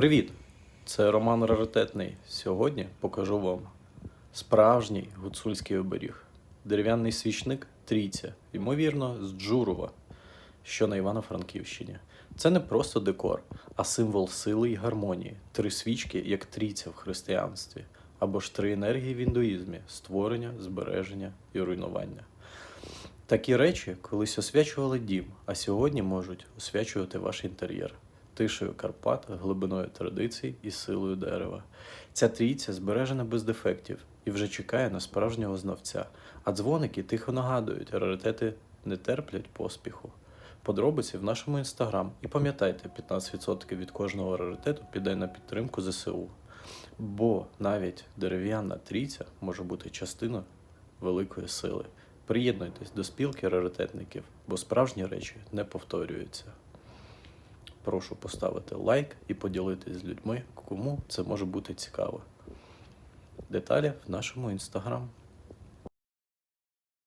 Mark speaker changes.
Speaker 1: Привіт! Це Роман Раритетний. Сьогодні покажу вам справжній гуцульський оберіг. Дерев'яний свічник трійця, ймовірно, з Джурова, що на Івано-Франківщині. Це не просто декор, а символ сили і гармонії. Три свічки, як трійця в християнстві, або ж три енергії в індуїзмі створення, збереження і руйнування. Такі речі колись освячували дім, а сьогодні можуть освячувати ваш інтер'єр тишею Карпат, глибиною традицій і силою дерева. Ця трійця збережена без дефектів і вже чекає на справжнього знавця, а дзвоники тихо нагадують, раритети не терплять поспіху. Подробиці в нашому інстаграм. І пам'ятайте, 15% від кожного раритету піде на підтримку ЗСУ. Бо навіть дерев'яна трійця може бути частиною великої сили. Приєднуйтесь до спілки раритетників, бо справжні речі не повторюються. Прошу поставити лайк і поділитись з людьми, кому це може бути цікаво. Деталі в нашому інстаграм.